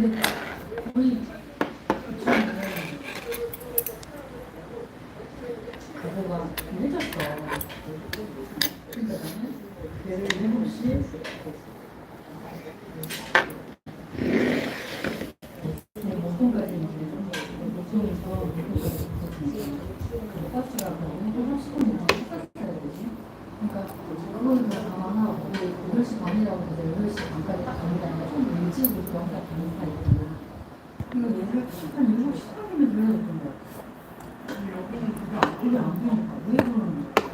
근데 거의 그거가 늦었어. 그러니까 나는 내일 7시 목동까지 목동에서 목동까지 그 버스가 한 30분 탔어야 되거든요. 그러니까 그거는 다 감안 하고 8시 반이라고 해서 8시 반까지 딱 갑니다. 좀 일찍 이렇게 왔다 가는 파니까. 그리고 내일 한 7시 3분이면 들어야 될던 거야. 여기는 그게 안 보니까 왜 그러는 거야?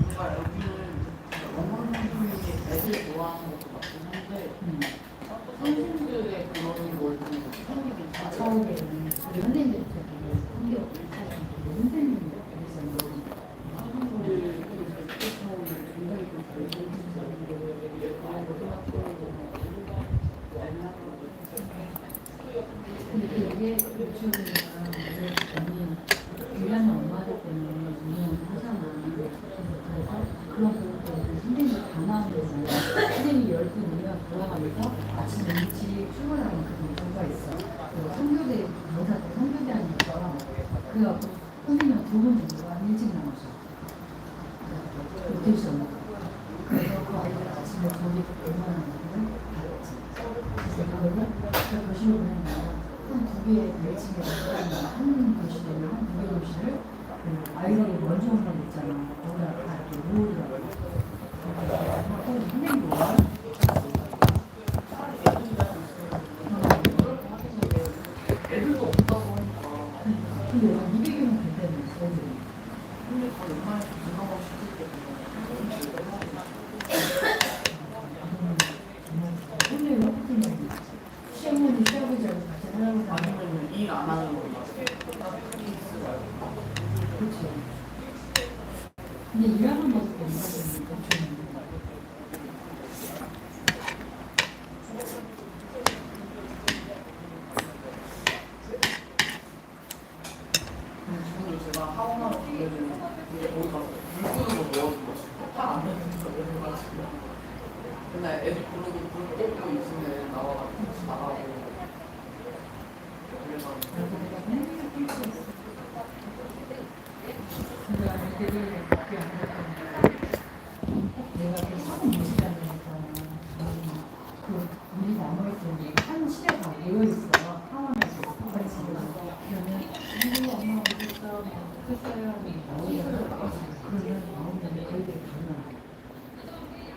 뭔가 여기는 어머님이 애들 좋아하는 것도 맞긴 한데 음. 선생님들의 그런 걸 선생님이 다 처음에 우리 선생님들 저기 성경 선생님들 그래서 그게 유치원이나 언니 일하는 엄마들 때문에 운영을 하잖아. 그래서 그런 부분들을 선생님이 다 나오는 거잖아. 선생님이 12명 돌아가면서 아침에 일찍 출근하는 그런 경우가 있어. 그리고 성교대 강사 때 성교대 하는 것처럼 그래갖고 선생님 두분 정도가 일찍 나오셔. 로테이션. 그래서 그 아이들 아침에 저기 얼마나 나오는 받았지. 그래서 그거를 저 교실로 보낸 교실에는 한두 개 교실을 그 아이들이 먼저 온거 있잖아. 거기다 다 이렇게 모으더라고. 그래서 하니까 근데 여기 200여명 된다는 애들이. 근데 그 웬만해서 누나가 시킬 때 근데 왜 그냥 시어머니 시아버지하고 같이 하라고 하면 아니면 일 안 하는 거 그렇지. 근데 일하는 모습이 안 보이니까 좀. 맨날 애들 부르고 불 끄고 있으면 나와가지고 나가고 그래서 내가 맨날 끔찍했어. 내가 애들을 그렇게 안 했던 내가 그 사는 무시하면서 그 우리 나무에 한 실에가 모여 있어. 하원에서 같이 그러면 우리 엄마 어딨어? 어땠어요? 나오잖아. 그러면 나오면 애들이 다 나와.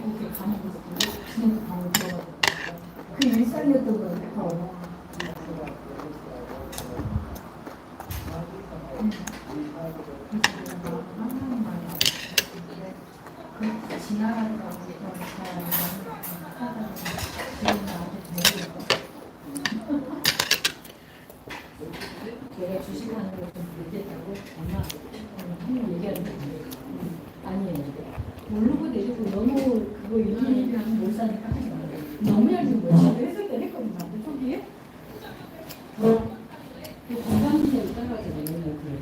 렇게 가는 모습 보고 지금도 방을 들어가고 그 일상이었던 거니까 지나가다가 내가 주식하는 걸좀 못했다고 엄마 모르고 내리고 너무 그거 유리하면 못 사니까 하지 마. 너무 얇은 거야. 저도 했을 때 했거든요. 근데 초기에. 어. 그 건강지에 따라가게 되는 거예요.